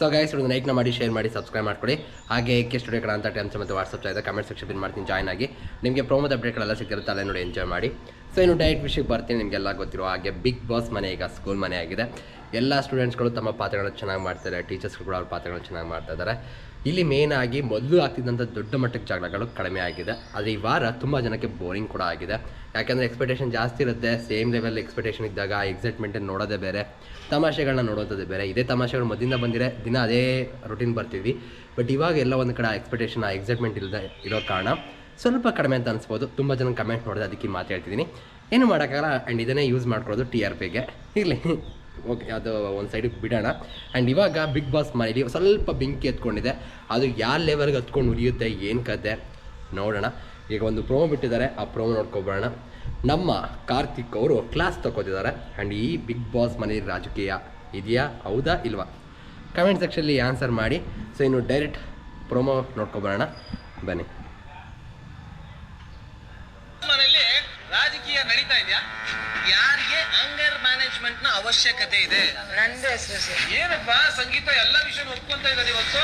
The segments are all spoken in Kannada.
ಸೊ ಗೈಸ್ ಒಂದು ಲೈಕ್ನ ಮಾಡಿ ಶೇರ್ ಮಾಡಿ ಸಬ್ಸ್ಕ್ರೈಬ್ ಮಾಡ್ಕೊಳ್ಳಿ ಹಾಗೆ ಕೆ ಸ್ಟುಡಿಯೋ ಕಡೆ ಅಂತ ಟೈಮ್ಸ್ ಮತ್ತು ವಾಟ್ಸಪ್ ಇದೆ. ಕಮೆಂಟ್ ಸೆಕ್ಷನ್ ಮಾಡ್ತೀನಿ ಜಾಯ್ನ್ ಆಗಿ. ನಿಮಗೆ ಪ್ರೋಮೋದ ಅಪ್ಡೇಟ್ಗಳೆಲ್ಲ ಸಿಕ್ಕಿರುತ್ತೆ ಅಲ್ಲೇ ನೋಡಿ ಎಂಜಾಯ್ ಮಾಡಿ. ಸೊ ಇನ್ನು ಡೈರೆಕ್ಟ್ ವಿಷಯಕ್ಕೆ ಬರ್ತೀನಿ, ನಿಮಗೆಲ್ಲ ಗೊತ್ತಿರೋ ಹಾಗೆ ಬಿಗ್ ಬಾಸ್ ಮನೆ ಈಗ ಸ್ಕೂಲ್ ಮನೆ ಆಗಿದೆ. ಎಲ್ಲ ಸ್ಟೂಡೆಂಟ್ಸ್ಗಳು ತಮ್ಮ ಪಾತ್ರಗಳನ್ನ ಚೆನ್ನಾಗಿ ಮಾಡ್ತಾರೆ ಟೀಚರ್ಸ್ಗಳು ಕೂಡ ಅವ್ರ ಪಾತ್ರಗಳು ಚೆನ್ನಾಗಿ ಮಾಡ್ತಾ ಇದ್ದಾರೆ. ಇಲ್ಲಿ ಮೇನ್ ಆಗಿ ಮೊದಲು ಆಗ್ತಿದ್ದಂಥ ದೊಡ್ಡ ಮಟ್ಟಕ್ಕೆ ಜಗಳಗಳು ಕಡಿಮೆ ಆಗಿದೆ. ಆದರೆ ಈ ವಾರ ತುಂಬ ಜನಕ್ಕೆ ಬೋರಿಂಗ್ ಕೂಡ ಆಗಿದೆ. ಯಾಕೆಂದರೆ ಎಕ್ಸ್ಪೆಕ್ಟೇಷನ್ ಜಾಸ್ತಿ ಇರುತ್ತೆ. ಸೇಮ್ ಲೆವೆಲ್ ಎಕ್ಸ್ಪೆಕ್ಟೇಷನ್ ಇದ್ದಾಗ ಆ ಎಕ್ಸೈಟ್ಮೆಂಟನ್ನು ನೋಡೋದೇ ಬೇರೆ. ತಮಾಷೆಗಳನ್ನ ನೋಡೋದೇ ಬೇರೆ. ಇದೇ ತಮಾಷೆಗಳು ಮೊದಲಿಂದ ಬಂದಿದೆ ದಿನ ಅದೇ ರೊಟೀನ್ ಬರ್ತೀವಿ. ಬಟ್ ಇವಾಗ ಎಲ್ಲ ಒಂದು ಕಡೆ ಎಕ್ಸ್ಪೆಕ್ಟೇಷನ್ ಆ ಎಕ್ಸೈಟ್ಮೆಂಟ್ ಇಲ್ಲದೆ ಇರೋ ಕಾರಣ ಸ್ವಲ್ಪ ಕಡಿಮೆ ಅಂತ ಅನಿಸ್ಬೋದು. ತುಂಬ ಜನ ಕಮೆಂಟ್ ನೋಡಿದೆ ಅದಕ್ಕೆ ಮಾತು ಹೇಳ್ತಿದ್ದೀನಿ. ಏನು ಮಾಡೋಕ್ಕಾಗಲ್ಲ ಆ್ಯಂಡ್ ಇದನ್ನೇ ಯೂಸ್ ಮಾಡ್ಕೊಳ್ಳೋದು ಟಿ ಆರ್ ಪಿಗೆ ಇರಲಿ. ಓಕೆ ಅದು ಒಂದು ಸೈಡಿಗೆ ಬಿಡೋಣ. ಆ್ಯಂಡ್ ಇವಾಗ ಬಿಗ್ ಬಾಸ್ ಮನೇಲಿ ಸ್ವಲ್ಪ ಬೆಂಕಿ ಎತ್ಕೊಂಡಿದೆ. ಅದು ಯಾವ ಲೆವೆಲ್ಗೆ ಹತ್ಕೊಂಡು ಉರಿಯುತ್ತೆ, ಏನು ಕತೆ? ನೋಡೋಣ. ಈಗ ಒಂದು ಪ್ರೋಮೋ ಬಿಟ್ಟಿದ್ದಾರೆ. ಆ ಪ್ರೋಮೋ ನೋಡ್ಕೊಬರೋಣ. ನಮ್ಮ ಕಾರ್ತಿಕ್ ಅವರು ಕ್ಲಾಸ್ ತಗೋತಿದ್ದಾರೆ ಆ್ಯಂಡ್ ಈ ಬಿಗ್ ಬಾಸ್ ಮನೇಲಿ ರಾಜಕೀಯ ಇದೆಯಾ, ಹೌದಾ, ಇಲ್ವಾ? ಕಮೆಂಟ್ ಸೆಕ್ಷನಲ್ಲಿ ಆನ್ಸರ್ ಮಾಡಿ. ಸೊ ಇನ್ನು ಡೈರೆಕ್ಟ್ ಪ್ರೋಮೋ ನೋಡ್ಕೊಬರೋಣ. ಬನ್ನಿ ಮನೆಯಲ್ಲಿ ರಾಜಕೀಯ ನಡೀತಾ ಇದೆಯಾ? ಯಾರಿಗೆ ಅಂಗರ್ ಮ್ಯಾನೇಜ್ಮೆಂಟ್ನ ಅವಶ್ಯಕತೆ ಇದೆ? ನಂದು ಹೆಸರು ಸರ್. ಏನಪ್ಪಾ ಸಂಗೀತ ಎಲ್ಲ ವಿಷಯ ಒಪ್ಕೊಂತ ಇದ್ದಾರೆ ಇವತ್ತು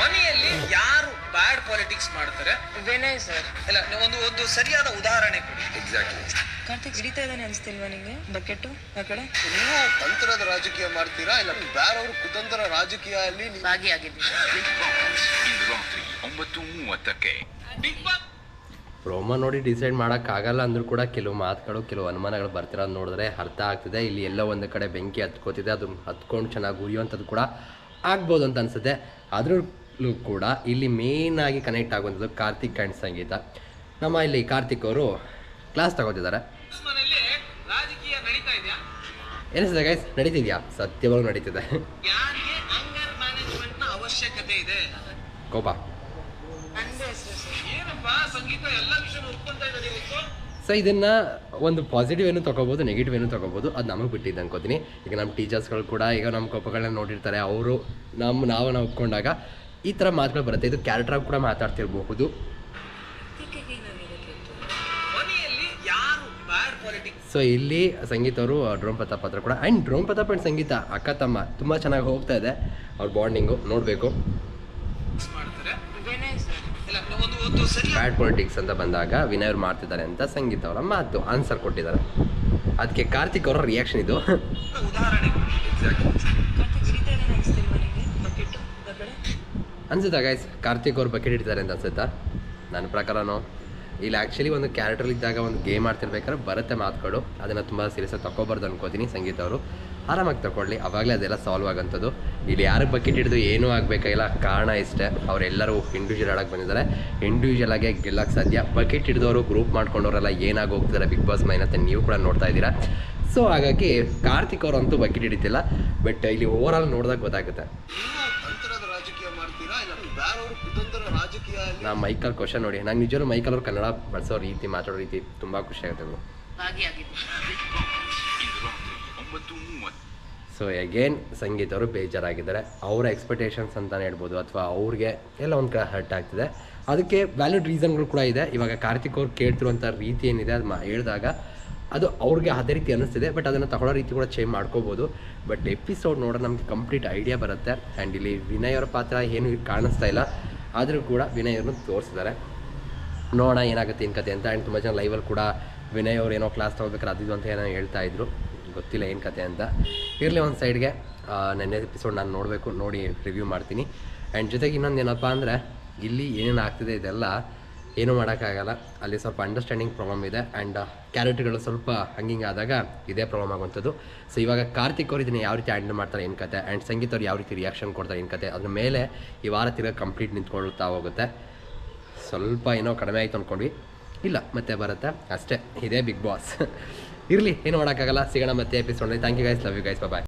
ಮನೆಯಲ್ಲಿ ಯಾರು ಬ್ಯಾಡ್ ಪಾಲಿಟಿಕ್ಸ್ ಮಾಡ್ತಾರೆ? ವಿನಯ್ ಸರ್. ಇಲ್ಲ ನೀವು ಒಂದು ಒಂದು ಸರಿಯಾದ ಉದಾಹರಣೆ ಕೊಡಿ. ಎಕ್ಸಾಕ್ಟ್ಲಿ ಕಾರ್ತಿಕ್ ಹಿಡಿತಾ ಇದ್ದಾನೆ ಅನಿಸ್ತಿಲ್ವಾ ನಿಮಗೆ ಬಕೆಟ್ಟು ಆ ಕಡೆ? ನೀವು ತಂತ್ರದ ರಾಜಕೀಯ ಮಾಡ್ತೀರಾ? ಇಲ್ಲ ಬೇರೆಯವರು ಕುತಂತ್ರ ರಾಜಕೀಯ ಅಲ್ಲಿ ಭಾಗಿಯಾಗಿದ್ದೀರಾ? ಭಾಗಿಯಾಗಿದ್ದೀನಿ ಬಿಗ್ ಬಾಸ್ ಇಂದು ರಾತ್ರಿ ಒಂಬತ್ತು ಮೂವತ್ತಕ್ಕೆ ಬಿಗ್ ಬಾಸ್ ಪ್ರೋಮೋ ನೋಡಿ ಡಿಸೈಡ್ ಮಾಡೋಕ್ಕಾಗಲ್ಲ ಅಂದರೂ ಕೂಡ ಕೆಲವು ಮಾತುಗಳು ಕೆಲವು ಅನುಮಾನಗಳು ಬರ್ತಿರೋದು ನೋಡಿದ್ರೆ ಅರ್ಥ ಆಗ್ತಿದೆ. ಇಲ್ಲಿ ಎಲ್ಲ ಒಂದು ಕಡೆ ಬೆಂಕಿ ಹತ್ಕೋತಿದೆ ಅದು ಹತ್ಕೊಂಡು ಚೆನ್ನಾಗಿ ಉರಿಯುವಂಥದ್ದು ಕೂಡ ಆಗ್ಬೋದು ಅಂತ ಅನಿಸುತ್ತೆ. ಅದರಲ್ಲೂ ಕೂಡ ಇಲ್ಲಿ ಮೇಯ್ನಾಗಿ ಆಗಿ ಕನೆಕ್ಟ್ ಆಗುವಂಥದ್ದು ಕಾರ್ತಿಕ್ ಆ್ಯಂಡ್ ಸಂಗೀತ. ನಮ್ಮ ಇಲ್ಲಿ ಕಾರ್ತಿಕ್ ಅವರು ಕ್ಲಾಸ್ ತಗೋತಿದ್ದಾರೆ. ಏನಿಸ್ತದೆ ಗೈಸ್ ನಡೀತಿದ್ಯಾ? ಸತ್ಯವಾಗಿ ನಡೀತಿದೆ. ಕೋಪ ನಂದು ಹೆಸರು ಸರ್ ಏನಪ್ಪಾ ಸಂಗೀತ ಎಲ್ಲ ವಿಷಯ ಒಪ್ಕೊಂತ ಇದ್ದಾರೆ ಇವತ್ತು ಸೊ ಇದನ್ನು ಒಂದು ಪಾಸಿಟಿವ್ ಏನು ತೊಗೋಬೋದು ನೆಗೆಟಿವ್ ಏನು ತೊಗೋಬೋದು ಅದು ನಮಗೆ ಬಿಟ್ಟಿದ್ದು ಅನ್ಕೋತೀನಿ. ಈಗ ನಮ್ಮ ಟೀಚರ್ಸ್ಗಳು ಕೂಡ ಈಗ ನಮ್ಮ ಕೋಪಗಳನ್ನ ನೋಡಿರ್ತಾರೆ ಅವರು ನಮ್ಮ ನಾವು ನಾವು ಒಪ್ಕೊಂಡಾಗ ಈ ಥರ ಮಾತುಗಳು ಬರುತ್ತೆ. ಇದು ಕ್ಯಾರೆಕ್ಟರ್ ಕೂಡ ಮಾತಾಡ್ತಿರಬಹುದು. ಸೊ ಇಲ್ಲಿ ಸಂಗೀತ ಅವರು ಡ್ರೋಮ್ ಪ್ರತಾಪ್ ಹತ್ರ ಕೂಡ and drone Prathap and Sangeetha ಅಕ್ಕ ತಮ್ಮ ತುಂಬ ಚೆನ್ನಾಗಿ ಹೋಗ್ತಾ ಇದೆ ಅವ್ರ ಬಾಂಡಿಂಗು ನೋಡಬೇಕು. ಬ್ಯಾಡ್ ಪೊಲಿಟಿಕ್ಸ್ ಅಂತ ಬಂದಾಗ ವಿನಯ್ ಅವ್ರು ಮಾಡ್ತಿದ್ದಾರೆ ಅಂತ ಸಂಗೀತ ಅವರ ಮಾತು ಆನ್ಸರ್ ಕೊಟ್ಟಿದ್ದಾರೆ. ಅದಕ್ಕೆ ಕಾರ್ತಿಕ್ ಅವರ ರಿಯಾಕ್ಷನ್ ಇದು. ಅನ್ಸುತ್ತಾ ಗಾಯ್ಸ್ ಕಾರ್ತಿಕ್ ಅವ್ರು ಬಕೆಟ್ ಇಡ್ತಾರೆ ಅಂತ ಅನ್ಸುತ್ತಾ? ನನ್ನ ಪ್ರಕಾರನೋ. ಇಲ್ಲಿ ಆ್ಯಕ್ಚುಲಿ ಒಂದು ಕ್ಯಾರೆಕ್ಟರ್ ಇದ್ದಾಗ ಒಂದು ಗೇಮ್ ಆಡ್ತಿರ್ಬೇಕಾದ್ರೆ ಬರುತ್ತೆ ಮಾತುಗಳು ಅದನ್ನು ತುಂಬ ಸೀರಿಯಸ್ಸಾಗಿ ತಗೋಬಾರ್ದು ಅನ್ಕೋತೀನಿ ಸಂಗೀತ ಅವರು. ಆರಾಮಾಗಿ ತಗೊಳ್ಳಿ ಅವಾಗಲೇ ಅದೆಲ್ಲ ಸಾಲ್ವ್ ಆಗೋಂಥದ್ದು ಇಲ್ಲಿ ಯಾರು ಬಕೆಟ್ ಹಿಡಿದು ಏನೂ ಆಗಬೇಕಾಗಿಲ್ಲ ಕಾರಣ ಇಷ್ಟೇ. ಅವರೆಲ್ಲರೂ ಇಂಡಿವಿಜುವಲ್ ಆಡಕ್ಕೆ ಬಂದಿದ್ದಾರೆ. ಇಂಡಿವಿಜುವಲ್ ಆಗಿ ಗೆಲ್ಲಕ್ಕೆ ಸಾಧ್ಯ. ಬಕೆಟ್ ಹಿಡಿದವರು ಗ್ರೂಪ್ ಮಾಡ್ಕೊಂಡವರೆಲ್ಲ ಏನಾಗಿ ಹೋಗ್ತಿದ್ದಾರೆ ಬಿಗ್ ಬಾಸ್ ಮೈನ್ ಅಂತ ನೀವು ಕೂಡ ನೋಡ್ತಾ ಇದ್ದೀರಾ. ಸೊ ಹಾಗಾಗಿ ಕಾರ್ತಿಕ್ ಅವರಂತೂ ಬಕೆಟ್ ಹಿಡಿತಿಲ್ಲ. ಬಟ್ ಇಲ್ಲಿ ಓವರ್ ಆಲ್ ನೋಡಿದಾಗ ಗೊತ್ತಾಗುತ್ತೆ. ನಾ ಮೈಕಲ್ ಕ್ವಶನ್ ನೋಡಿ. ನಂಗೆ ನಿಜವೂ ಮೈಕಲ್ ಅವ್ರು ಕನ್ನಡ ಬಳಸೋ ರೀತಿ ಮಾತಾಡೋ ರೀತಿ ತುಂಬ ಖುಷಿ ಆಗುತ್ತೆ ಬ್ರೋ ಸೊ ಅಗೇನ್ ಸಂಗೀತ ಅವರು ಬೇಜಾರಾಗಿದ್ದಾರೆ. ಅವರ ಎಕ್ಸ್ಪೆಕ್ಟೇಷನ್ಸ್ ಅಂತಲೇ ಹೇಳ್ಬೋದು. ಅಥವಾ ಅವ್ರಿಗೆ ಎಲ್ಲ ಒಂದು ಕಡೆ ಹರ್ಟ್ ಆಗ್ತಿದೆ. ಅದಕ್ಕೆ ವ್ಯಾಲಿಡ್ ರೀಸನ್ಗಳು ಕೂಡ ಇದೆ. ಇವಾಗ ಕಾರ್ತಿಕ್ ಅವ್ರು ಕೇಳ್ತಿರುವಂಥ ರೀತಿ ಏನಿದೆ ಅದು ಮಾ ಹೇಳಿದಾಗ ಅದು ಅವ್ರಿಗೆ ಅದೇ ರೀತಿ ಅನ್ನಿಸ್ತಿದೆ. ಬಟ್ ಅದನ್ನು ತಗೊಳ್ಳೋ ರೀತಿ ಕೂಡ ಚೇಂಜ್ ಮಾಡ್ಕೋಬೋದು. ಬಟ್ ಎಪಿಸೋಡ್ ನೋಡೋ ನಮಗೆ ಕಂಪ್ಲೀಟ್ ಐಡಿಯಾ ಬರುತ್ತೆ. ಆ್ಯಂಡ್ ಇಲ್ಲಿ ವಿನಯ್ ಅವರ ಪಾತ್ರ ಏನು ಕಾಣಿಸ್ತಾ ಇಲ್ಲ. ಆದರೂ ಕೂಡ ವಿನಯ್ ಅವ್ರನ್ನ ತೋರಿಸಿದ್ದಾರೆ. ನೋಡೋಣ, ಏನಾಗುತ್ತೆ, ಏನು ಕತೆ ಅಂತ. ಆ್ಯಂಡ್ ತುಂಬ ಜನ ಲೈವಲ್ಲಿ ಕೂಡ ವಿನಯ್ ಅವ್ರು ಏನೋ ಕ್ಲಾಸ್ ತೊಗೋಬೇಕಾದ್ರೆ ಅದು ಇದು ಅಂತ ಏನೋ ಹೇಳ್ತಾ ಇದ್ರು. ಗೊತ್ತಿಲ್ಲ ಏನು ಕತೆ ಅಂತ. ಇರಲಿ ಒಂದು ಸೈಡ್ಗೆ ನೆನ್ನೆ ಎಪಿಸೋಡ್ ನಾನು ನೋಡಬೇಕು, ನೋಡಿ ರಿವ್ಯೂ ಮಾಡ್ತೀನಿ. ಆ್ಯಂಡ್ ಜೊತೆಗೆ ಇನ್ನೊಂದು ಏನಪ್ಪ ಅಂದರೆ, ಇಲ್ಲಿ ಏನೇನು ಆಗ್ತಿದೆ ಇದೆಲ್ಲ ಏನೂ ಮಾಡೋಕ್ಕಾಗಲ್ಲ. ಅಲ್ಲಿ ಸ್ವಲ್ಪ ಅಂಡರ್ಸ್ಟ್ಯಾಂಡಿಂಗ್ ಪ್ರಾಬ್ಲಮ್ ಇದೆ ಆ್ಯಂಡ್ ಕ್ಯಾರೆಟ್ಗಳು ಸ್ವಲ್ಪ ಹಂಗಿಂಗ್ ಆದಾಗ ಇದೇ ಪ್ರಾಬ್ಲಮ್ ಆಗುವಂಥದ್ದು. ಸೊ ಇವಾಗ ಕಾರ್ತಿಕ್ ಅವ್ರು ಇದನ್ನು ಯಾವ ರೀತಿ ಹ್ಯಾಂಡಲ್ ಮಾಡ್ತಾರೆ ಏನು ಕತೆ ಆ್ಯಂಡ್ ಸಂಗೀತ ಅವ್ರು ಯಾವ ರೀತಿ ರಿಯಾಕ್ಷನ್ ಕೊಡ್ತಾರೆ ಏನು ಕತೆ ಅದ್ರ ಮೇಲೆ ಈ ವಾರ ತಿರ್ಗ ಕಂಪ್ಲೀಟ್ ನಿಂತ್ಕೊಳ್ತಾ ಹೋಗುತ್ತೆ. ಸ್ವಲ್ಪ ಏನೋ ಕಡಿಮೆ ಆಯಿತು ಅಂದ್ಕೊಂಡ್ವಿ ಇಲ್ಲ, ಮತ್ತೆ ಬರುತ್ತೆ. ಅಷ್ಟೇ, ಇದೇ ಬಿಗ್ ಬಾಸ್ ಇರಲಿ, ಏನು ಮಾಡೋಕ್ಕಾಗಲ್ಲ. ಸಿಗೋಣ ಮತ್ತೆ episode thank you guys love you guys bye